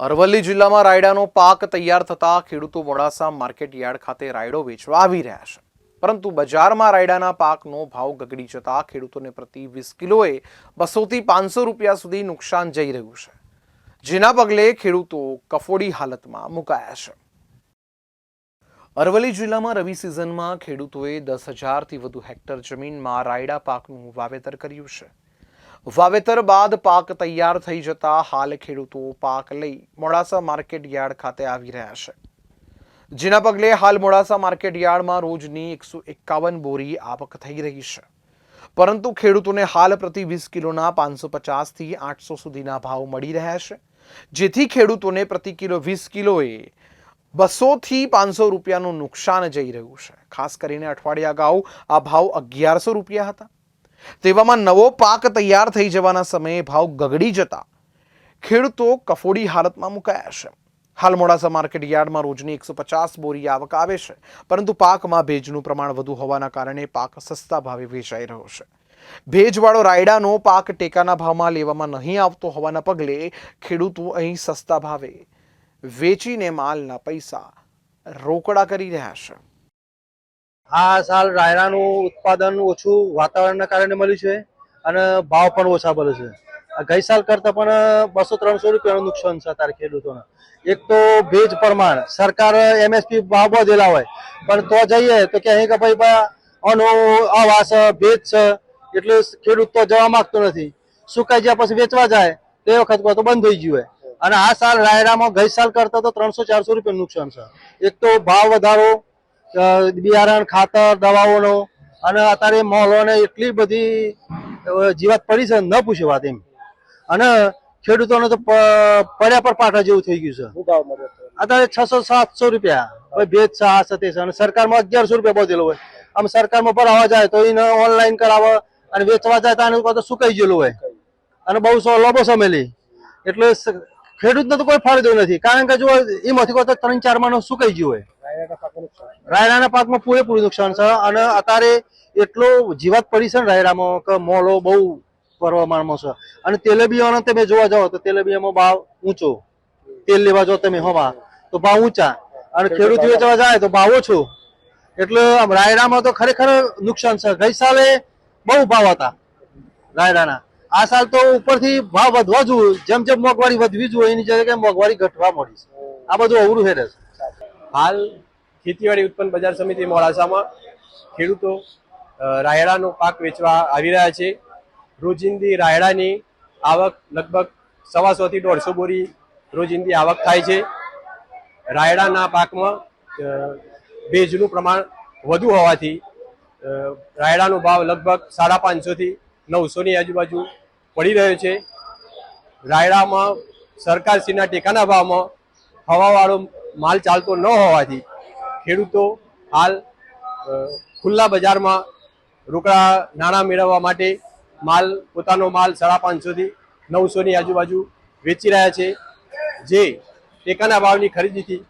અરવલ્લી જિલ્લામાં રાયડાનો પાક તૈયાર થતા ખેડૂતો મોડાસા માર્કેટ યાર્ડ ખાતે રાયડો વેચવા આવી રહ્યા છે. પરંતુ બજારમાં રાયડાના પાકનો ભાવ ગગડી જતા ખેડૂતોને પ્રતિ વીસ કિલોએ બસોથી પાંચસો રૂપિયા સુધી નુકસાન જઈ રહ્યું છે. જેના પગલે ખેડૂતો કફોડી હાલતમાં મુકાયા છે. અરવલ્લી જિલ્લામાં રવિ સિઝનમાં ખેડૂતોએ દસ હજારથી વધુ હેક્ટર જમીનમાં રાયડા પાકનું વાવેતર કર્યું છે. વાવેતર બાદ પાક તૈયાર થઈ જતા હાલ ખેડૂતો પાક લઈ મોડાસા માર્કેટ યાર્ડ ખાતે આવી રહ્યા છે. જેના પગલે હાલ મોડાસા માર્કેટ યાર્ડમાં રોજની એકસો એકાવન બોરી આવક થઈ રહી છે. પરંતુ ખેડૂતોને હાલ પ્રતિ વીસ કિલોના પાંચસો પચાસથી આઠસો સુધીના ભાવ મળી રહ્યા છે. જેથી ખેડૂતોને પ્રતિ કિલો વીસ કિલોએ બસોથી પાંચસો રૂપિયાનું નુકસાન જઈ રહ્યું છે. ખાસ કરીને અઠવાડિયા અગાઉ આ ભાવ અગિયારસો રૂપિયા હતા. તેવામાં નવો પાક તૈયાર થઈ જવાના સમયે ભાવ ગગડી જતા ખેડૂતો કફોડી હાલતમાં મુકાયા છે. હાલ મોડાસા માર્કેટ યાર્ડમાં રોજની એકસો પચાસ બોરી આવક આવે છે, પરંતુ પાકમાં ભેજનું પ્રમાણ વધુ હોવાના કારણે પાક સસ્તા ભાવે વેચાઈ રહ્યો છે. ભેજવાળો રાયડાનો પાક ટેકાના ભાવમાં લેવામાં નહીં આવતો હોવાના પગલે ખેડૂતો અહીં સસ્તા ભાવે વેચીને માલના પૈસા રોકડા કરી રહ્યા છે. આ સાલ રાયરાનું ઉત્પાદન ઓછું વાતાવરણના કારણે મળ્યું છે અને ભાવ પણ ઓછા મળે છે. ગઈ સાલ કરતા પણ બસો ત્રણસો રૂપિયાનું નુકસાન છે અત્યારે ખેડૂતોને. એક તો ભેજ પ્રમાણ, સરકાર એમએસપી ભાવ બધેલા હોય, પણ તો જઈએ તો કે અહીં કે ભાઈ આનો આવા છે ભેજ છે, એટલે ખેડૂત તો જવા માંગતો નથી. સુકાઈ ગયા પછી વેચવા જાય, તો એ વખત તો બંધ થઈ ગયું હોય. અને આ સાલ રાયરામાં ગઈ સાલ કરતા તો ત્રણસો ચારસો રૂપિયાનું નુકસાન છે. એક તો ભાવ વધારો બિયારણ ખાતર દવાઓનો અને અત્યારે મોલોને એટલી બધી જીવાત પડી છે ન પૂછે વાત એમ. અને ખેડૂતોને તો પડ્યા પર પાટા જેવું થઈ ગયું છે. અત્યારે છસો સાતસો રૂપિયા. ભેજ છે આ છે તે છે. અને સરકારમાં અગિયારસો રૂપિયા બધેલો હોય. આમ સરકારમાં ભરાવા જાય તો એને ઓનલાઈન કરાવે અને વેચવા જાય તો આનું તો સુકાઈ ગયેલું હોય. અને બહુ સો લોબો સમેલી એટલે ખેડૂતને તો કોઈ ફાયદો નથી. કારણ કે જો એમાંથી કોઈ તો ત્રણ ચાર માનો સુકાઈ ગયું હોય. રાયડાના પાકમાં પૂરેપૂરું નુકસાન છે અને અત્યારે એટલો જીવાત પડી છે ને રાયડામાં કે મોલો બહુ પ્રમાણમાં છે. અને તેલેબિયાનો તમે જોવા જાઓ તો તેલેબિયામાં ભાવ ઊંચો. તેલ લેવા જાઓ તમે હોવા તો ભાવ ઊંચા. અને ખેડૂત વેચવા જાય તો ભાવ ઓછો. એટલે આમ રાયડામાં તો ખરેખર નુકસાન છે. ગઈ સાલે બહુ ભાવ હતા રાયડાના આ સાલ તો ઉપરથી ભાવ વધવા જોઈએ જેમ જેમ મોંઘવારી વધવી જોઈએ એની જગ્યાએ મોંઘવારી ઘટવા મળી છે. આ બધું અવરું હેરે છે. હાલ ખેતીવાડી ઉત્પન્ન બજાર સમિતિ મોડાસામાં ખેડૂતો રાયડાનો પાક વેચવા આવી રહ્યા છે. રોજિંદી રાયડાની આવક લગભગ સવાસોથી દોઢસો બોરી રોજિંદી આવક થાય છે. રાયડાના પાકમાં ભેજનું પ્રમાણ વધુ હોવાથી રાયડાનો ભાવ લગભગ સાડા પાંચસોથી નવસોની આજુબાજુ પડી રહ્યો છે. રાયડામાં સરકારશ્રીના ટેકાના ભાવમાં હવાવાળો માલ ચાલતો ન હોવાથી ખેડૂતો હાલ ખુલ્લા બજારમાં રોકડા નાણાં મેળવવા માટે માલ, પોતાનો માલ સાડા પાંચસોથી નવસોની આજુબાજુ વેચી રહ્યા છે. જે ટેકાના ભાવની ખરીદીથી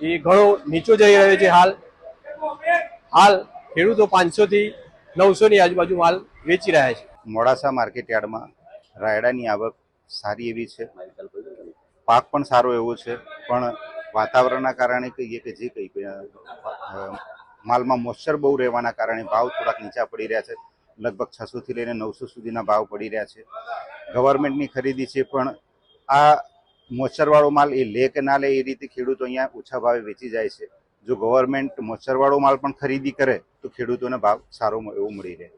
એ ઘણો નીચો જઈ રહ્યો છે હાલ. હાલ ખેડૂતો પાંચસોથી નવસોની આજુબાજુ માલ વેચી રહ્યા છે. મોડાસા માર્કેટ યાર્ડમાં રાયડાની આવક સારી એવી છે. પાક પણ સારો એવો છે, પણ વાતાવરણના કારણે કહીએ કે જે કંઈ માલમાં મોઇશ્ચર બહુ રહેવાના કારણે ભાવ થોડાક નીચા પડી રહ્યા છે. લગભગ છસોથી લઈને નવસો સુધીના ભાવ પડી રહ્યા છે. ગવર્મેન્ટની ખરીદી છે પણ આ મોચરવાળો માલ એ લે કે ના લે એ રીતે ખેડૂતો અહીંયા ઓછા ભાવે વેચી જાય છે. જો ગવર્મેન્ટ મોચરવાળો માલ પણ ખરીદી કરે તો ખેડૂતોને ભાવ સારો એવો મળી રહે.